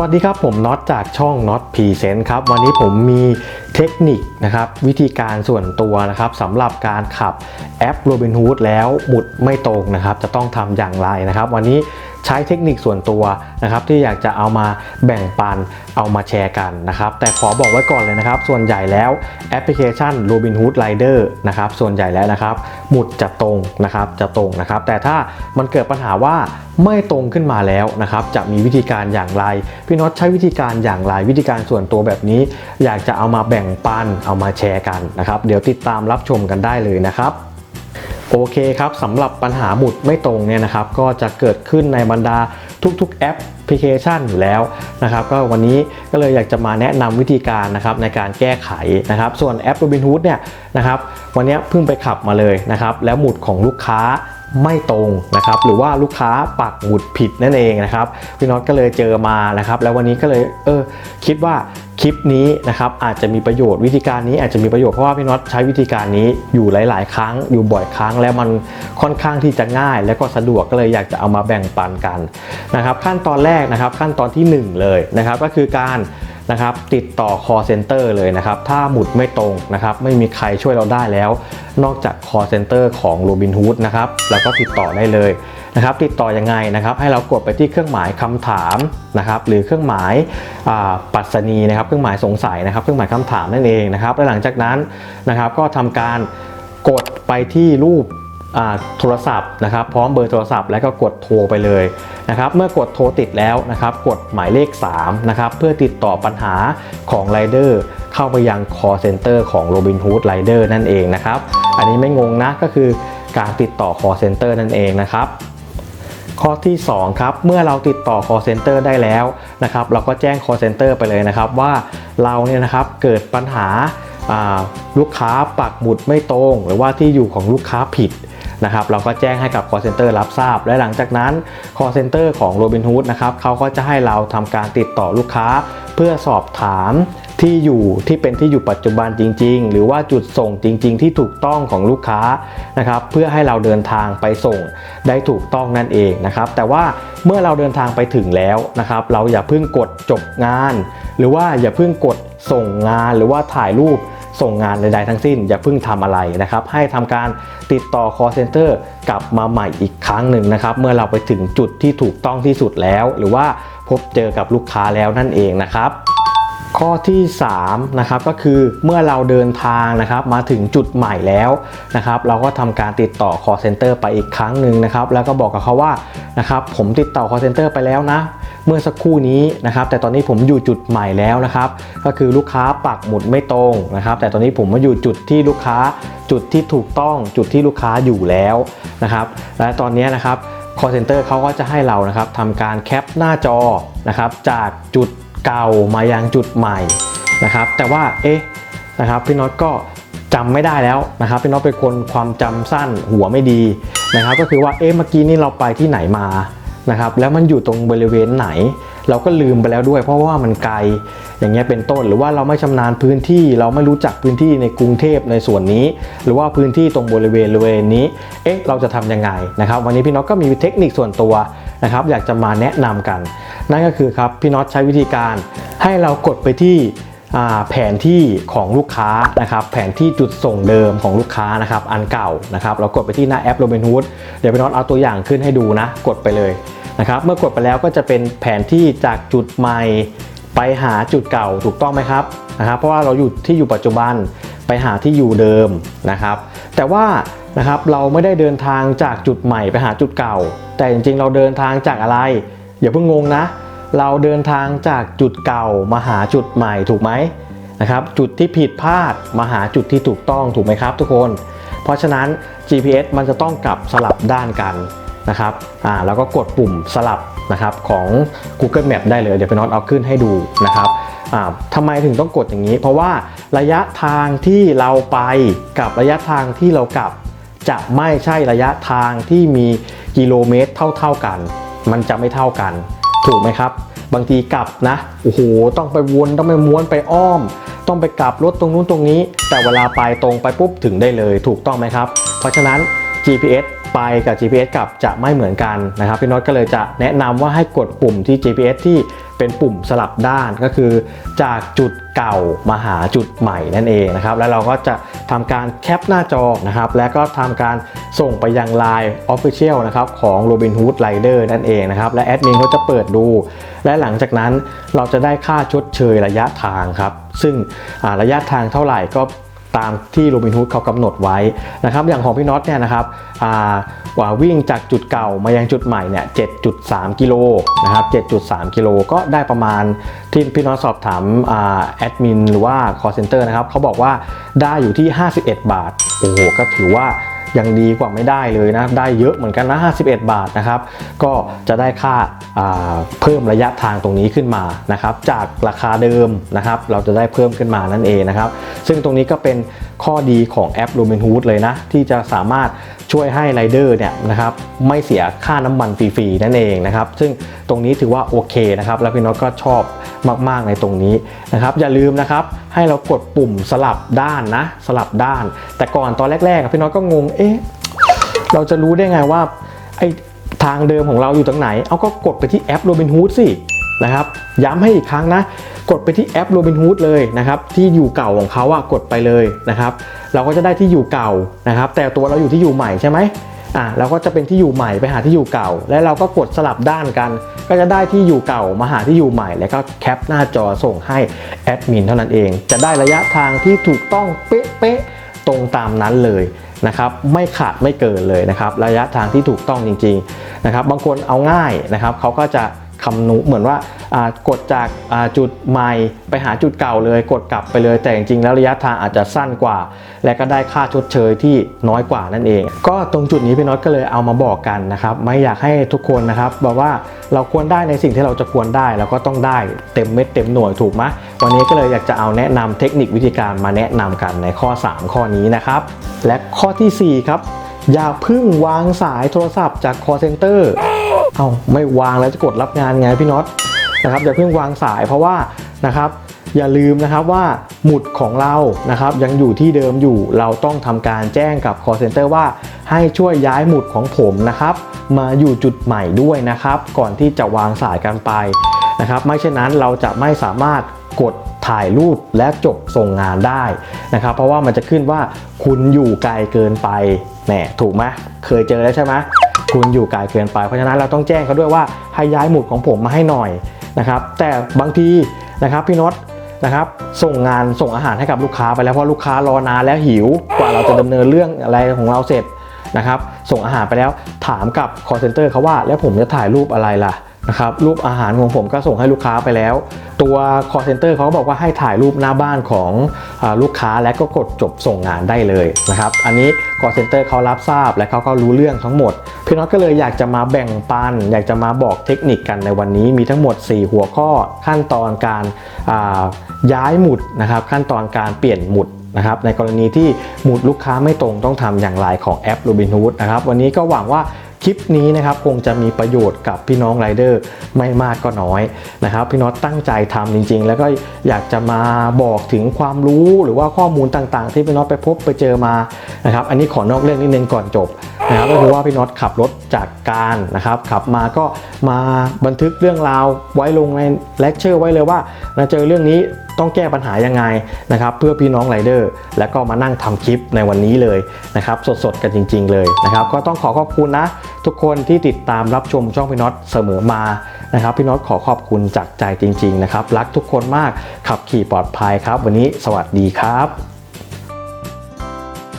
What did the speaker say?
วัสดีครับผมน็อตจากช่องน็อตพรีเซนต์ครับวันนี้ผมมีเทคนิคนะครับวิธีการส่วนตัวนะครับสำหรับการขับแอป Robinhood แล้วหมุดไม่ตรงนะครับ จะต้องทำอย่างไรนะครับ วันนี้ ใช้เทคนิคส่วนตัวนะครับที่อยากจะเอามาแบ่งปันเอามาแชร์กันนะครับแต่ขอบอกไว้ก่อนเลยนะครับ ส่วนใหญ่แล้วแอปพลิเคชัน Robinhood Rider นะครับส่วนใหญ่แล้วนะครับหมุดจะตรงนะครับจะตรงนะครับ แต่ถ้ามันเกิดปัญหาว่าไม่ตรงขึ้นมาแล้วนะครับจะมีวิธีการอย่างไร พี่น็อตใช้วิธีการอย่างไร วิธีการส่วนตัวแบบนี้ อยากจะเอามาแบ่งปันเอามาแชร์กันนะครับ เดี๋ยวติดตามรับชมกันได้เลยนะครับ โอเคครับสำหรับปัญหาหมุดไม่ตรงเนี่ยนะครับก็จะเกิดขึ้นในบรรดาทุกๆแอปพลิเคชันอยู่แล้วนะครับก็วันนี้ก็เลยอยากจะมาแนะนำวิธีการนะครับในการแก้ไขนะครับ ส่วนแอป Robinhood เนี่ยนะครับวันนี้เพิ่งไปขับมาเลยนะครับแล้วหมุดของลูกค้าไม่ตรงนะครับหรือว่าลูกค้าปักหมุดผิดนั่นเองนะครับพี่น็อตก็เลยเจอมานะครับ แล้ววันนี้ก็เลยเออคิดว่า คลิปนี้นะครับอาจจะมีประโยชน์วิธีการนี้อาจจะมีประโยชน์เพราะว่าพี่น็อตใช้วิธีการนี้อยู่หลาย ๆ ครั้งอยู่บ่อยครั้ง แล้วมันค่อนข้างที่จะง่าย และก็สะดวกก็เลยอยากจะเอามาแบ่งปันกันนะครับขั้นตอนแรกนะครับขั้นตอนที่ 1 เลยนะครับก็คือการ นะครับติดต่อ call center เลยนะครับ ถ้าหมุดไม่ตรงนะครับ ไม่มีใครช่วยเราได้แล้ว นอกจาก call center ของ Robinhood นะครับแล้วก็ติดต่อได้เลยนะครับ ติดต่อยังไงนะครับ ให้เรากดไปที่เครื่องหมายคำถามนะครับ หรือเครื่องหมายปัสนีนะครับ เครื่องหมายสงสัยนะครับ เครื่องหมายคำถามนั่นเองนะครับและหลังจากนั้นนะครับ ก็ทำการกดไปที่รูป โทรศัพท์นะครับพร้อมเบอร์โทรศัพท์แล้วก็กดโทรไปเลยนะครับเมื่อกดโทรติดแล้วนะครับกดหมายเลข3นะครับเพื่อติดต่อปัญหาของไรเดอร์เข้าไปยัง call center ของ Robinhood Rider นั่นเองนะครับอันนี้ไม่งงนะก็คือการติดต่อ call center นั่นเองนะครับข้อที่2ครับเมื่อเราติดต่อ call center ได้แล้วนะครับเราก็แจ้ง call center ไปเลยนะครับว่าเราเนี่ยนะครับเกิดปัญหาลูกค้าปักหมุดไม่ตรง หรือว่าที่อยู่ของลูกค้าผิด นะครับเราก็แจ้งให้กับ call center รับทราบ และหลังจากนั้น call center ของ Robinhood นะครับเขาก็จะให้เราทำการติดต่อลูกค้า เพื่อสอบถามที่อยู่ที่เป็นที่อยู่ปัจจุบันจริง ๆ หรือว่าจุดส่งจริง ๆ ที่ถูกต้องของลูกค้านะครับเพื่อให้เราเดินทางไปส่งได้ถูกต้องนั่นเองนะครับแต่ว่าเมื่อเราเดินทางไปถึงแล้วนะครับเราอย่าเพิ่งกดจบงาน หรือว่าอย่าเพิ่งกดส่งงานหรือว่าถ่ายรูป ส่งงานใดๆทั้งสิ้น อย่าเพิ่งทำอะไรนะครับ ให้ทำการติดต่อ call center กลับมาใหม่อีกครั้งหนึ่งนะครับ เมื่อเราไปถึงจุดที่ถูกต้องที่สุดแล้ว หรือว่าพบเจอกับลูกค้าแล้วนั่นเองนะครับข้อที่3นะครับก็คือเมื่อเราเดินทางนะครับมาถึงจุดใหม่แล้วนะครับเราก็ทำการติดต่อ call center ไปอีกครั้งหนึ่งนะครับแล้วก็บอกกับเขาว่านะครับผมติดต่อ call center ไปแล้วนะ เมื่อสักครู่นี้นะครับ แต่ตอนนี้ผมอยู่จุดใหม่แล้วนะครับ ก็คือลูกค้าปักหมุดไม่ตรงนะครับ แต่ตอนนี้ผมมาอยู่จุดที่ลูกค้าจุดที่ถูกต้องจุดที่ลูกค้าอยู่แล้วนะครับและตอนนี้นะครับ call center เขาก็จะให้เรานะครับทำการแคปหน้าจอนะครับจากจุดเก่ามายังจุดใหม่นะครับแต่ว่าเอ๊ะนะครับพี่น็อตก็จำไม่ได้แล้วนะครับพี่น็อตเป็นคนความจำสั้นหัวไม่ดีนะครับ ก็คือว่าเอ๊ะเมื่อกี้นี่เราไปที่ไหนมา นะครับแล้วมันอยู่ตรงบริเวณไหน เราก็ลืมไปแล้วด้วย เพราะว่ามันไกลอย่างเงี้ยเป็นต้นหรือว่าเราไม่ชำนาญพื้นที่ เราไม่รู้จักพื้นที่ในกรุงเทพในส่วนนี้ หรือว่าพื้นที่ตรงบริเวณบริเวณนี้เอ๊ะเราจะทำยังไงนะครับ วันนี้พี่น็อตก็มีเทคนิคส่วนตัวนะครับ อยากจะมาแนะนำกัน นั่นก็คือครับพี่น็อตใช้วิธีการให้เรากดไปที่ แผนที่ของลูกค้านะครับแผนที่จุดส่งเดิมของลูกค้านะครับอันเก่านะครับเรากดไปที่หน้าแอป Robinhood เดี๋ยวพี่น็อตเอาตัวอย่างขึ้นให้ดูนะกดไปเลยนะครับเมื่อกดไปแล้วก็จะเป็นแผนที่จากจุดใหม่ไปหาจุดเก่าถูกต้องไหมครับนะครับเพราะว่าเราอยู่ที่อยู่ปัจจุบันไปหาที่อยู่เดิมนะครับ แต่ว่านะครับเราไม่ได้เดินทางจากจุดใหม่ไปหาจุดเก่า แต่จริงๆ เราเดินทางจากอะไร อย่าเพิ่งงงนะ เราเดินทางจากจุดเก่ามาหาจุดใหม่ถูกไหมนะครับ จุดที่ผิดพลาดมาหาจุดที่ถูกต้องถูกไหมครับ ทุกคน เพราะฉะนั้น GPS มันจะต้องกลับสลับด้านกันนะครับ อ่า แล้วก็กดปุ่มสลับนะครับของ Google Map ได้เลย เดี๋ยวไปน็อตเอาขึ้นให้ดูนะครับ อ่าทำไมถึงต้องกดอย่างนี้ เพราะว่าระยะทางที่เราไปกับระยะทางที่เรากลับ จะไม่ใช่ระยะทางที่มีกิโลเมตรเท่า ๆกัน มันจะไม่เท่ากัน ถูกไหมครับ บางทีกลับนะโอ้โหต้องไปวนต้องไปม้วนไปอ้อม ต้องไปกลับรถตรงนู้นตรงนี้ แต่เวลาไปตรงไปปุ๊บถึงได้เลยถูกต้องไหมครับ เพราะฉะนั้น GPS ไปกับ GPS กลับจะไม่เหมือนกันนะครับพี่น็อตก็เลยจะแนะนำว่าให้กดปุ่มที่ GPS ที่เป็นปุ่มสลับด้านก็คือ จากจุดเก่ามาหาจุดใหม่นั่นเองนะครับแล้วเราก็จะทำการแคปหน้าจอนะครับแล้วก็ทำการส่งไปยัง Line Official นะครับของ Robinhood Rider นั่นเองนะครับและแอดมินเขาจะเปิดดู และหลังจากนั้นเราจะได้ค่าชดเชยระยะทางครับซึ่งระยะทางเท่าไหร่ก็ ตามที่โรบินฮูดเขากำหนดไว้นะครับอย่างของพี่น็อตเนี่ยนะครับกว่าวิ่งจากจุดเก่ามายังจุดใหม่เนี่ย7.3 กิโลนะครับ7.3 กิโลก็ได้ประมาณที่พี่น็อตสอบถามอาแอดมินหรือว่าคอร์เซนเตอร์นะครับเขาบอกว่าได้อยู่ที่ 51 บาทโอ้โหก็ถือว่า ยังดีกว่าไม่ได้เลยนะ ได้เยอะเหมือนกันนะ 51 บาทนะครับ ก็จะได้ค่าาเพิ่มระยะทางตรงนี้ขึ้นมานะครับ จากราคาเดิมนะครับ เราจะได้เพิ่มขึ้นมานั่นเองนะครับ ซึ่งตรงนี้ก็เป็นข้อดีของแอป Robinhood เลยนะ ที่จะสามารถช่วยให้ไรเดอร์เนี่ยนะครับไม่เสียค่าน้ำมันฟรีๆนั่นเองนะครับ ซึ่งตรงนี้ถือว่าโอเคนะครับ แล้วพี่น็อตก็ชอบ มาก ๆ ในตรงนี้นะครับ อย่าลืมนะครับให้เรากดปุ่มสลับด้านนะ สลับด้าน แต่ก่อนตอนแรกๆพี่น็อตก็งงเอ๊ะเราจะรู้ได้ไงว่าไอทางเดิมของเราอยู่ตรงไหน เอาก็กดไปที่แอป Robinhood สินะครับ ย้ำให้อีกครั้งนะ กดไปที่แอป Robinhood เลยนะครับ ที่อยู่เก่าของเขาอะกดไปเลยนะครับ เราก็จะได้ที่อยู่เก่านะครับ แต่ตัวเราอยู่ที่อยู่ใหม่ใช่ไหมอะเราก็จะเป็นที่อยู่ใหม่ไปหาที่อยู่เก่า และเราก็กดสลับด้านกัน ก็จะได้ที่อยู่เก่ามาหาที่อยู่ใหม่ แล้วก็แคปหน้าจอส่งให้แอดมินเท่านั้นเอง จะได้ระยะทางที่ถูกต้องเป๊ะๆตรงตามนั้นเลยนะครับไม่ขาดไม่เกินเลยนะครับระยะทางที่ถูกต้องจริงๆนะครับบางคนเอาง่ายนะครับเขาก็จะ คำนุเหมือนว่ากดจากจุดใหม่ไปหาจุดเก่าเลยกดกลับไปเลย แต่จริงๆแล้วระยะทางอาจจะสั้นกว่า และก็ได้ค่าชดเชยที่น้อยกว่านั่นเอง ก็ตรงจุดนี้พี่น็อตก็เลยเอามาบอกกันนะครับ ไม่อยากให้ทุกคนนะครับบอกว่าเราควรได้ในสิ่งที่เราจะควรได้แล้วก็ต้องได้เต็มเม็ดเต็มหน่วยถูกไหมวันนี้ก็เลยอยากจะเอาแนะนำเทคนิควิธีการมาแนะนำกันในข้อ 3 ข้อนี้นะครับ และข้อทีสี่ 4 ครับอย่าพึ่งวางสายโทรศัพท์จาก call center เอาไม่วางแล้วจะกดรับงานไงพี่น็อตนะครับอย่าเพิ่งวางสายเพราะว่านะครับอย่าลืมนะครับว่าหมุดของเรานะครับยังอยู่ที่เดิมอยู่เราต้องทำการแจ้งกับ call center ว่าให้ช่วยย้ายหมุดของผมนะครับ มาอยู่จุดใหม่ด้วยนะครับ ก่อนที่จะวางสายกันไปนะครับ ไม่เช่นนั้นเราจะไม่สามารถกดถ่ายรูปและจบส่งงานได้นะครับ เพราะว่ามันจะขึ้นว่าคุณอยู่ไกลเกินไปแหมถูกไหมเคยเจอแล้วใช่ไหม คุณอยู่ไกลเกินไปเพราะฉะนั้นเราต้องแจ้งเขาด้วยว่าให้ย้ายหมุดของผมมาให้หน่อยนะครับ แต่บางทีนะครับพี่น็อตนะครับส่งงานส่งอาหารให้กับลูกค้าไปแล้วเพราะลูกค้ารอนานแล้วหิวกว่าเราจะดำเนินเรื่องอะไรของเราเสร็จนะครับ ส่งอาหารไปแล้วถามกับคอร์เซนเตอร์เขาว่า แล้วผมจะถ่ายรูปอะไรล่ะ นะครับรูปอาหารของผมก็ส่งให้ลูกค้าไปแล้ว ตัว call center เขาก็บอกว่าให้ถ่ายรูปหน้าบ้านของอลูกค้าและก็กดจบส่งงานได้เลยนะครับอันนี้ call center เขารับทราบและเขาก็รู้เรื่องทั้งหมดพี่น็อตก็เลยอยากจะมาแบ่งปัน อยากจะมาบอกเทคนิคกันในวันนี้มีทั้งหมด 4 หัวข้อขั้นตอนการย้ายหมุดนะครับขั้นตอนการเปลี่ยนหมุดนะครับในกรณีที่หมุดลูกค้าไม่ตรงต้องทำอย่างไรของแอป Robinhood นะครับวันนี้ก็หวังว่า ลิปนี้นะครับคงจะมีประโยชน์กับพี่น้องไรเดอร์ไม่มากก็น้อยนะครับ พี่น็อตตั้งใจทำจริง ๆ แล้วก็อยากจะมาบอกถึงความรู้หรือว่าข้อมูลต่างๆ ที่พี่น็อตไปพบไปเจอมานะครับ อันนี้ขอนอกเรื่องนิดนึงก่อนจบ นะครับก็คือว่าพี่น็อตขับรถจากการนะครับขับมาก็มาบันทึกเรื่องราวไว้ลงในเลคเชอร์ไว้เลยว่าเจอเรื่องนี้ต้องแก้ปัญหายังไงนะครับเพื่อพี่น้องไรเดอร์ แล้วก็มานั่งทำคลิปในวันนี้เลยนะครับสดๆกันจริง ๆ เลยนะครับก็ต้องขอขอบคุณนะ ทุกคนที่ติดตามรับชมช่องพี่น็อตเสมอมานะครับพี่น็อตขอขอบคุณจากใจจริง ๆ นะครับ รักทุกคนมากขับขี่ปลอดภัยครับ วันนี้สวัสดีครับ